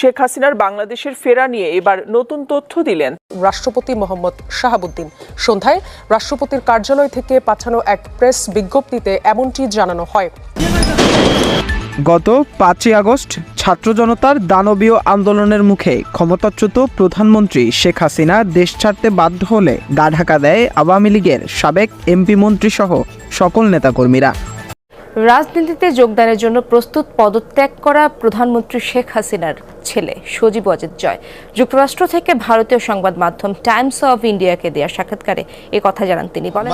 শেখ হাসিনার বাংলাদেশের ফেরা নিয়ে এবার নতুন তথ্য দিলেন। রাষ্ট্রপতি মোহাম্মদ শাহাবুদ্দিন। সন্ধ্যায় রাষ্ট্রপতির কার্যালয় থেকে পাঠানো এক প্রেস বিজ্ঞপ্তিতে এমনটি জানানো হয়। গত পাঁচই আগস্ট ছাত্র জনতার দানবীয় আন্দোলনের মুখে ক্ষমতাচ্যুত প্রধানমন্ত্রী শেখ হাসিনা দেশ ছাড়তে বাধ্য হলে গা ঢাকা দেয় আওয়ামী লীগের সাবেক এমপি মন্ত্রী সহ সকল নেতাকর্মীরা। রাজনীতিতে যোগদানের জন্য প্রস্তুত পদত্যাগ করা প্রধানমন্ত্রী শেখ হাসিনার ছেলে সজীব অজিত জয়। যুক্তরাষ্ট্র থেকে ভারতীয় সংবাদ মাধ্যম টাইমস অফ ইন্ডিয়াকে দেওয়া সাক্ষাৎকারে এ কথা জানান তিনি। বলেন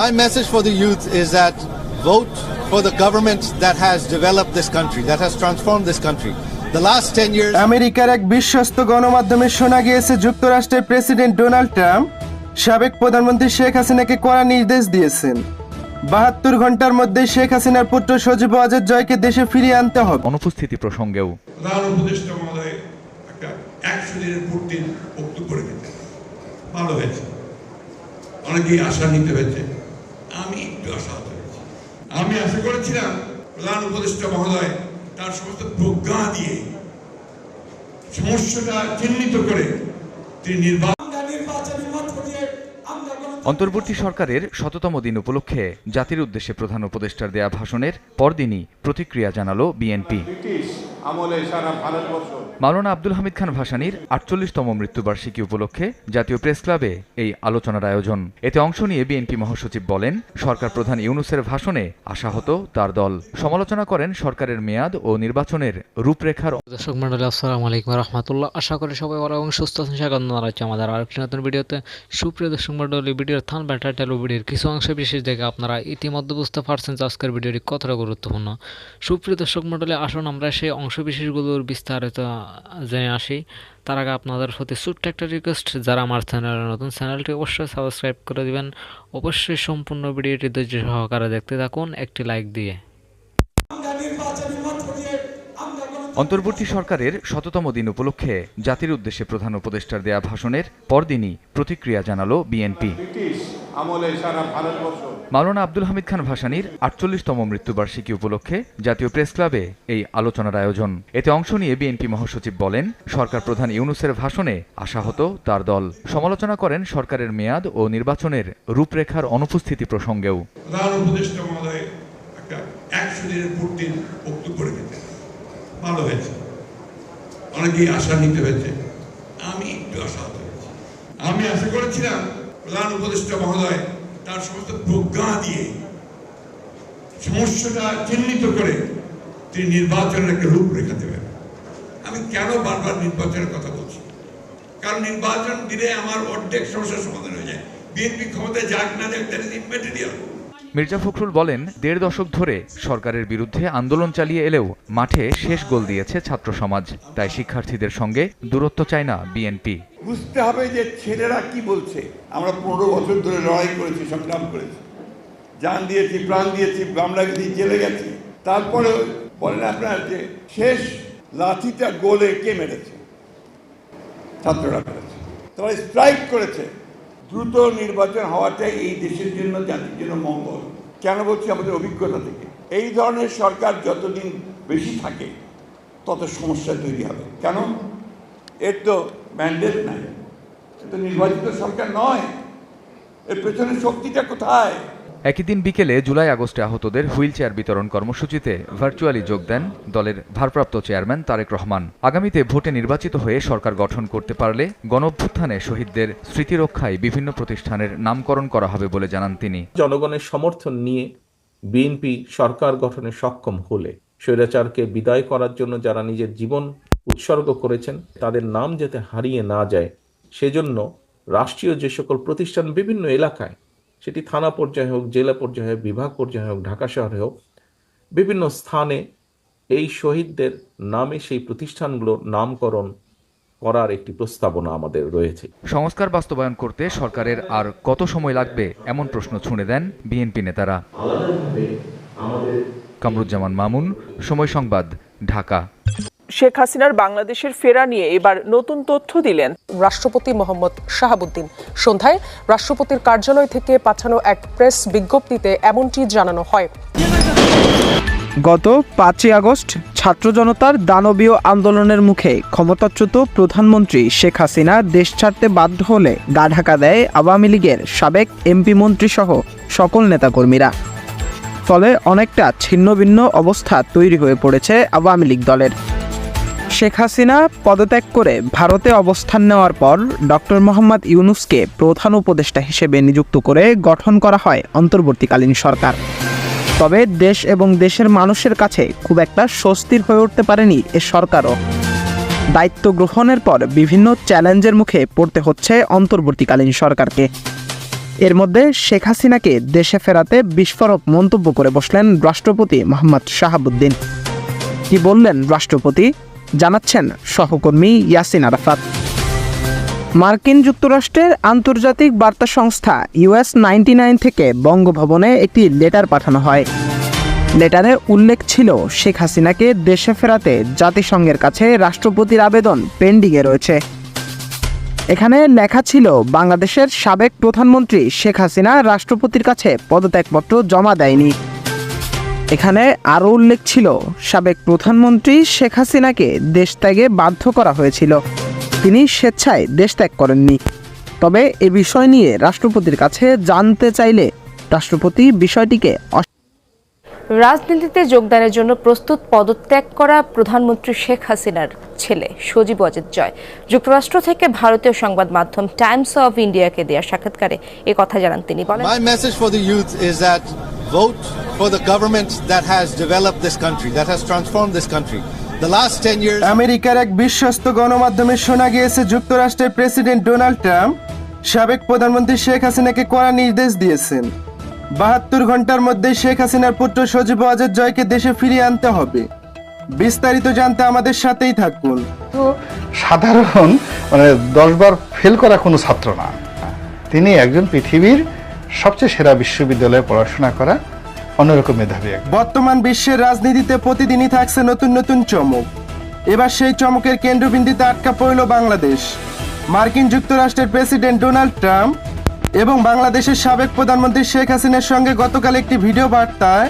youth is that vote for the government that has developed this country, that has transformed this country. The last 10 years, আমেরিকার এক বিশ্বস্ত গণমাধ্যমে শোনা গিয়েছে যুক্তরাষ্ট্রের প্রেসিডেন্ট ডোনাল্ড ট্রাম্প সাবেক প্রধানমন্ত্রী শেখ হাসিনাকে কড়া নির্দেশ দিয়েছেন। বাহাত্তর ঘণ্টার মধ্যে শেখ হাসিনার পুত্র সজীব অজয় জয়কে দেশে ফিরিয়ে আনতে হবে। অনুপস্থিতি প্রসঙ্গেও। প্রধান উপদেষ্টা মহোদয় একটা একশো দিনের পূর্তির বক্তব্য রেখেছে ভালো হয়েছে। অনেকেই আশা নিতে হয়েছে। আমি একটু হয়েছি আমি আশা করেছিলাম প্রধান উপদেষ্টা মহোদয় তার সমস্ত প্রজ্ঞা দিয়ে সমস্যাটা চিহ্নিত করে তিনি নির্বাচন অন্তর্বর্তী সরকারের শততম দিন উপলক্ষে জাতির উদ্দেশ্যে প্রধান উপদেষ্টার দেয়া ভাষণের পরদিনই প্রতিক্রিয়া জানালো বিএনপি। মাওলানা আব্দুল হামিদ খান ভাসানীর আটচল্লিশতম মৃত্যুবার্ষিকী উপলক্ষে জাতীয় প্রেস ক্লাবে এই আলোচনার আয়োজন। এতে অংশ নিয়ে বিএনপি মহাসচিব বলেন, সরকার প্রধান ইউনুসের ভাষণে আশাহত তার দল। সমালোচনা করেন সরকারের মেয়াদ ও নির্বাচনের রূপরেখার দর্শক মন্ডলী আসসালামু আলাইকুম রহমতুল্লাহ। আশা করি সবাই ভালো এবং সুস্থ আছেন। স্বাগত জানাচ্ছি আমাদের আরেকটি নতুন ভিডিওতে। সুপ্রিয় দর্শক মন্ডলী ভিডিওর থান বা টাইটেল ভিডিওর কিছু অংশ বিশেষ দেখে আপনারা ইতিমধ্যে বুঝতে পারছেন যে আজকের ভিডিওটি কতটা গুরুত্বপূর্ণ। সুপ্রিয় দর্শক মন্ডলী আসুন আমরা সেই অংশ বিশেষগুলোর বিস্তারিত জেনে আসি। তার আগে আপনাদের প্রতি ছোট্ট একটা রিকোয়েস্ট যারা আমার চ্যানেলে নতুন চ্যানেলটি অবশ্যই সাবস্ক্রাইব করে দিবেন। অবশ্যই সম্পূর্ণ ভিডিওটি ধৈর্য সহকারে দেখতে থাকুন, একটি লাইক দিয়ে। অন্তর্বর্তী সরকারের শততম দিন উপলক্ষে জাতির উদ্দেশ্যে প্রধান উপদেষ্টার দেয়া ভাষণের পরদিনই প্রতিক্রিয়া জানালো বিএনপি। মাওলানা আব্দুল হামিদ খান ভাসানীর আটচল্লিশতম মৃত্যুবার্ষিকী উপলক্ষে জাতীয় প্রেস ক্লাবে এই আলোচনার আয়োজন। এতে অংশ নিয়ে বিএনপি মহাসচিব বলেন সরকার প্রধান ইউনুসের ভাষণে আশাহত তার দল। সমালোচনা করেন সরকারের মেয়াদ ও নির্বাচনের রূপরেখার অনুপস্থিতি প্রসঙ্গেও। প্রধান উপদেষ্টা মহোদয় একটা একশো দিনের পূর্তির বক্তব্য রেখেছে ভালো হয়েছে। অনেকেই আশা নিতে হয়েছে আমি একটু আশাহত আমি আশা করেছিলাম প্রধান উপদেষ্টা মহোদয়, তার সমস্ত প্রজ্ঞা দিয়ে সমস্যাটা চিহ্নিত করে তিনি নির্বাচনের একটা রূপরেখা দেবেন। আমি কেন বারবার নির্বাচনের কথা বলছি? কারণ নির্বাচন দিলে আমার অর্ধেক সমস্যার সমাধান হয়ে যায়। বিএনপি ক্ষমতায় যাক না যাক that is immaterial Mirza Fakhrul বলেন, দেড় দশক ধরে সরকারের বিরুদ্ধে আন্দোলন চালিয়ে এলেও মাঠে শেষ গোল দিয়েছে ছাত্র সমাজ। তাই শিক্ষার্থীদের সঙ্গে দূরত্ব চায় না বিএনপি। বুঝতে হবে যে ছেলেরা কি বলছে। আমরা পনেরো বছর ধরে লড়াই করেছি, সংগ্রাম করেছি। জান দিয়েছি, প্রাণ দিয়েছি গামলা গেছি, জেলে গেছি। তারপরে বলেন আপনার যে শেষ লাঠিটা গোলে কে মেরেছে? ছাত্ররা মেরেছে। তারা স্ট্রাইক করেছে। দ্রুত নির্বাচন হওয়াটাই এই দেশের জন্য, জাতির জন্য মঙ্গল। কেন বলছি? আমাদের অভিজ্ঞতা থেকে। এই ধরনের সরকার যতদিন বেশি থাকে, তত সমস্যা তৈরি হবে। কেন? এর তো ম্যান্ডেট নাই। এ তো নির্বাচিত সরকার নয়। এর পেছনের শক্তিটা কোথায়? একই দিন বিকেলে জুলাই আগস্টে আহতদের হুইল চেয়ার বিতরণ কর্মসূচিতে ভার্চুয়ালি যোগ দেন দলের ভারপ্রাপ্ত চেয়ারম্যান তারেক রহমান। আগামীতে ভোটে নির্বাচিত হয়ে সরকার গঠন করতে পারলে গণঅভ্যুত্থানে শহীদদের স্মৃতিরক্ষায় বিভিন্ন প্রতিষ্ঠানের নামকরণ করা হবে বলে জানান তিনি। জনগণের সমর্থন নিয়ে বিএনপি সরকার গঠনে সক্ষম হলে স্বৈরাচারকে বিদায় করার জন্য যারা নিজের জীবন উৎসর্গ করেছেন, তাদের নাম যাতে হারিয়ে না যায়, সেজন্য রাষ্ট্রীয় যে সকল প্রতিষ্ঠান বিভিন্ন এলাকায় সেটি থানা পর্যায়ে হোক জেলা পর্যায়ে হোক বিভাগ পর্যায়ে হোক ঢাকা শহরে হোক বিভিন্ন স্থানে এই শহীদদের নামে সেই প্রতিষ্ঠানগুলোর নামকরণ করার একটি প্রস্তাবনা আমাদের রয়েছে। সংস্কার বাস্তবায়ন করতে সরকারের আর কত সময় লাগবে এমন প্রশ্ন ছুঁড়ে দেন বিএনপি নেতারা। কামরুজ্জামান মামুন সময় সংবাদ ঢাকা। শেখ হাসিনার বাংলাদেশের ফেরা নিয়ে এবার নতুন তথ্য দিলেন। রাষ্ট্রপতি মোহাম্মদ শাহাবুদ্দিন। সন্ধ্যায় রাষ্ট্রপতির কার্যালয় থেকে পাঠানো এক প্রেস বিজ্ঞপ্তিতে এমনটি জানানো হয়। গত পাঁচই আগস্ট ছাত্র জনতার দানবীয় আন্দোলনের মুখে ক্ষমতাচ্যুত প্রধানমন্ত্রী শেখ হাসিনা দেশ ছাড়তে বাধ্য হলে গা ঢাকা দেয় আওয়ামী লীগের সাবেক এমপি মন্ত্রী সহ সকল নেতাকর্মীরা। ফলে অনেকটা ছিন্নভিন্ন অবস্থা তৈরি হয়ে পড়েছে আওয়ামী লীগ দলের। শেখ হাসিনা পদত্যাগ করে ভারতে অবস্থান নেওয়ার পর ডক্টর মোহাম্মদ ইউনুসকে প্রধান উপদেষ্টা হিসেবে নিযুক্ত করে গঠন করা হয় অন্তর্বর্তীকালীন সরকার। তবে দেশ এবং দেশের মানুষের কাছে খুব একটা স্বস্তির হয়ে উঠতে পারেনি এ সরকারও। দায়িত্ব গ্রহণের পর বিভিন্ন চ্যালেঞ্জের মুখে পড়তে হচ্ছে অন্তর্বর্তীকালীন সরকারকে। এর মধ্যে শেখ হাসিনাকে দেশে ফেরাতে বিস্ফোরক মন্তব্য করে বসলেন রাষ্ট্রপতি মোহাম্মদ শাহাবুদ্দিন। কি বললেন রাষ্ট্রপতি? জানাচ্ছেন সহকর্মী ইয়াসিন আরাফাত। মার্কিন যুক্তরাষ্ট্রের আন্তর্জাতিক বার্তা সংস্থা ইউএস নাইনটি নাইন থেকে বঙ্গভবনে একটি লেটার পাঠানো হয়। লেটারে উল্লেখ ছিল, শেখ হাসিনাকে দেশে ফেরাতে জাতিসংঘের কাছে রাষ্ট্রপতির আবেদন পেন্ডিংয়ে রয়েছে। এখানে লেখা ছিল, বাংলাদেশের সাবেক প্রধানমন্ত্রী শেখ হাসিনা রাষ্ট্রপতির কাছে পদত্যাগপত্র জমা দেয়নি। এখানে আরও উল্লেখ ছিল সাবেক প্রধানমন্ত্রী শেখ হাসিনাকে দেশ ত্যাগে বাধ্য করা হয়েছিল। তিনি স্বেচ্ছায় দেশ ত্যাগ করেননি। তবে এ বিষয় নিয়ে রাষ্ট্রপতির কাছে জানতে চাইলে রাষ্ট্রপতি বিষয়টিকে রাজনীতিতে যোগদানের জন্য প্রস্তুত পদত্যাগ করা প্রধানমন্ত্রী শেখ হাসিনার ছেলে সজীব অজিত জয়। যুক্তরাষ্ট্র থেকে ভারতীয় সংবাদ মাধ্যম টাইমস অফ ইন্ডিয়াকে দেওয়া সাক্ষাৎকারে এ কথা জানান তিনি। বলেন Vote for the government that has developed this country, that has transformed this country. The last 10 years. আমেরিকার এক বিশ্বস্ত গণমাধ্যমে শোনা গিয়েছে যুক্তরাষ্ট্রের প্রেসিডেন্ট ডোনাল্ড ট্রাম্প সাবেক প্রধানমন্ত্রী শেখ হাসিনাকে কড়া নির্দেশ দিয়েছেন বাহাত্তর ঘণ্টার মধ্যে শেখ হাসিনার পুত্র সজীব অজয় জয়কে দেশে ফিরিয়ে আনতে হবে বিস্তারিত জানতে আমাদের সাথেই থাকুন তো সাধারণ মানে দশবার ফেল করা কোনো ছাত্র না তিনি একজন পৃথিবীর সবচেয়ে সেরা বিশ্ববিদ্যালয়ে পড়াশোনা করা অন্যরকম মেধাবী বর্তমান বিশ্বের রাজনীতিতে প্রতিদিনই থাকছে নতুন নতুন চমক। এবার সেই চমকের কেন্দ্রবিন্দুতে আটকা পড়ল বাংলাদেশ। মার্কিন যুক্তরাষ্ট্রের প্রেসিডেন্ট ডোনাল্ড ট্রাম্প এবং বাংলাদেশের সাবেক প্রধানমন্ত্রী শেখ হাসিনার সঙ্গে গতকাল একটি ভিডিও বার্তায়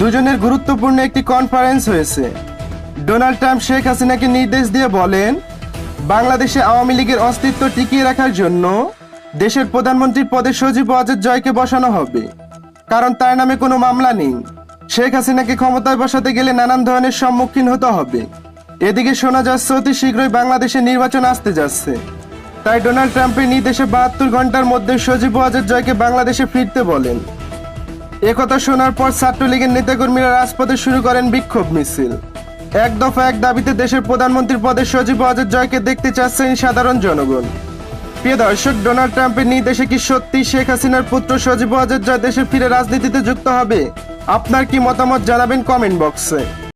দুজনের গুরুত্বপূর্ণ একটি কনফারেন্স হয়েছে। ডোনাল্ড ট্রাম্প শেখ হাসিনাকে নির্দেশ দিয়ে বলেন, বাংলাদেশে আওয়ামী লীগের অস্তিত্ব টিকিয়ে রাখার জন্য দেশের প্রধানমন্ত্রীর পদে সজীব ওয়াজেদ জয়কে বসানো হবে। কারণ তার নামে কোনো মামলা নেই। শেখ হাসিনাকে ক্ষমতায় বসাতে গেলে নানান ধরনের সম্মুখীন হতে হবে। এদিকে শোনা যাচ্ছে, অতি শীঘ্রই বাংলাদেশে নির্বাচন আসতে যাচ্ছে। তাই ডোনাল্ড ট্রাম্পের নির্দেশে বাহাত্তর ঘণ্টার মধ্যে সজীব ওয়াজেদ জয়কে বাংলাদেশে ফিরতে বলেন। একথা শোনার পর ছাত্রলীগের নেতাকর্মীরা রাজপথে শুরু করেন বিক্ষোভ মিছিল। এক দফা এক দাবিতে দেশের প্রধানমন্ত্রীর পদে সজীব ওয়াজেদ জয়কে দেখতে চাচ্ছেন সাধারণ জনগণ। প্রিয় দর্শক, ডোনাল্ড ট্রাম্পের নির্দেশে কি সত্যি শেখ হাসিনার পুত্র সজীব ওয়াজেদ জয় দেশে ফিরে রাজনীতিতে যুক্ত হবে? আপনার কি মতামত জানাবেন কমেন্ট বক্সে।